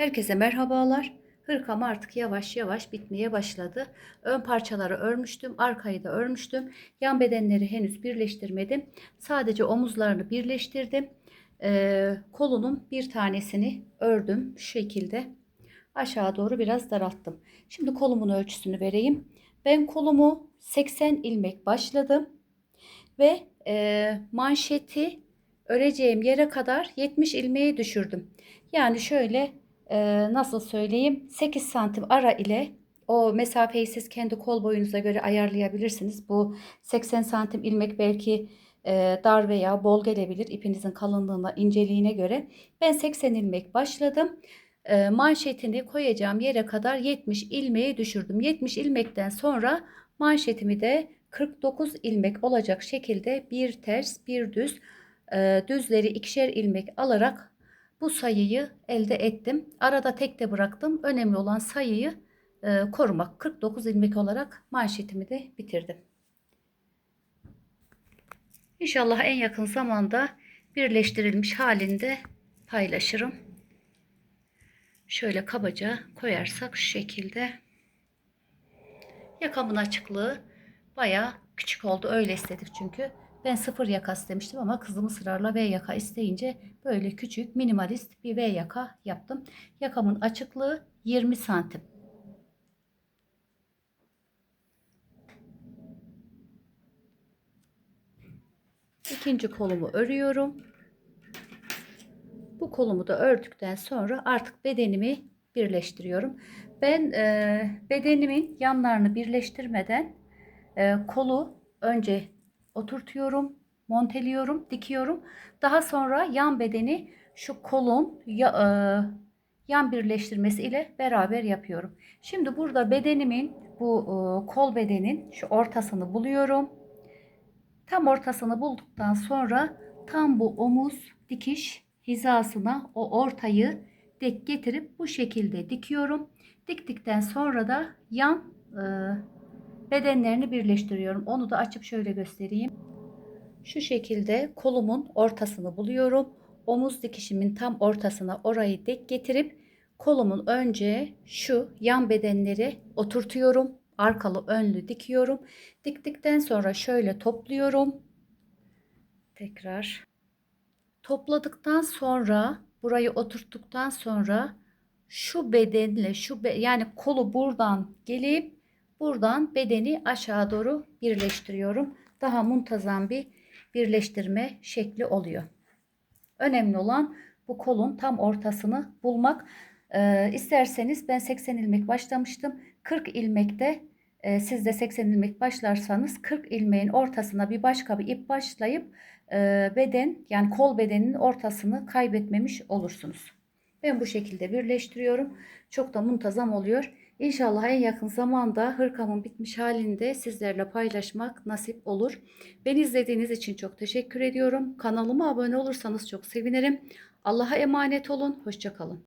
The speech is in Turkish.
Herkese merhabalar. Hırkam artık yavaş yavaş bitmeye başladı. Ön parçaları örmüştüm, arkayı da örmüştüm. Yan bedenleri henüz birleştirmedim. Sadece omuzlarını birleştirdim. Ee, kolunun bir tanesini ördüm şu şekilde. Aşağı doğru biraz daralttım. Şimdi kolumun ölçüsünü vereyim. Ben kolumu 80 ilmek başladım ve e, manşeti öreceğim yere kadar 70 ilmeği düşürdüm. Yani şöyle e, nasıl söyleyeyim 8 santim ara ile o mesafeyi siz kendi kol boyunuza göre ayarlayabilirsiniz. Bu 80 santim ilmek belki e, dar veya bol gelebilir ipinizin kalınlığına inceliğine göre. Ben 80 ilmek başladım. E, manşetini koyacağım yere kadar 70 ilmeği düşürdüm. 70 ilmekten sonra manşetimi de 49 ilmek olacak şekilde bir ters bir düz e, düzleri ikişer ilmek alarak bu sayıyı elde ettim. Arada tek de bıraktım. Önemli olan sayıyı e, korumak. 49 ilmek olarak manşetimi de bitirdim. İnşallah en yakın zamanda birleştirilmiş halinde paylaşırım. Şöyle kabaca koyarsak şu şekilde. Yakamın açıklığı baya küçük oldu. Öyle istedik çünkü. Ben sıfır yaka istemiştim ama kızım ısrarla V yaka isteyince böyle küçük minimalist bir V yaka yaptım. Yakamın açıklığı 20 santim. İkinci kolumu örüyorum. Bu kolumu da ördükten sonra artık bedenimi birleştiriyorum. Ben e, bedenimin yanlarını birleştirmeden e, kolu önce oturtuyorum, monteliyorum, dikiyorum. Daha sonra yan bedeni şu kolun ya, e, yan birleştirmesi ile beraber yapıyorum. Şimdi burada bedenimin bu e, kol bedenin şu ortasını buluyorum. Tam ortasını bulduktan sonra tam bu omuz dikiş hizasına o ortayı dek getirip bu şekilde dikiyorum. Diktikten sonra da yan e, bedenlerini birleştiriyorum. Onu da açıp şöyle göstereyim. Şu şekilde kolumun ortasını buluyorum. Omuz dikişimin tam ortasına orayı dek getirip kolumun önce şu yan bedenleri oturtuyorum. Arkalı önlü dikiyorum. Diktikten sonra şöyle topluyorum. Tekrar topladıktan sonra burayı oturttuktan sonra şu bedenle şu be, yani kolu buradan gelip buradan bedeni aşağı doğru birleştiriyorum. Daha muntazam bir birleştirme şekli oluyor. Önemli olan bu kolun tam ortasını bulmak. Ee, isterseniz ben 80 ilmek başlamıştım. 40 ilmekte e, siz de 80 ilmek başlarsanız 40 ilmeğin ortasına bir başka bir ip başlayıp e, beden yani kol bedeninin ortasını kaybetmemiş olursunuz. Ben bu şekilde birleştiriyorum. Çok da muntazam oluyor. İnşallah en yakın zamanda hırkamın bitmiş halinde sizlerle paylaşmak nasip olur. Beni izlediğiniz için çok teşekkür ediyorum. Kanalıma abone olursanız çok sevinirim. Allah'a emanet olun. Hoşçakalın.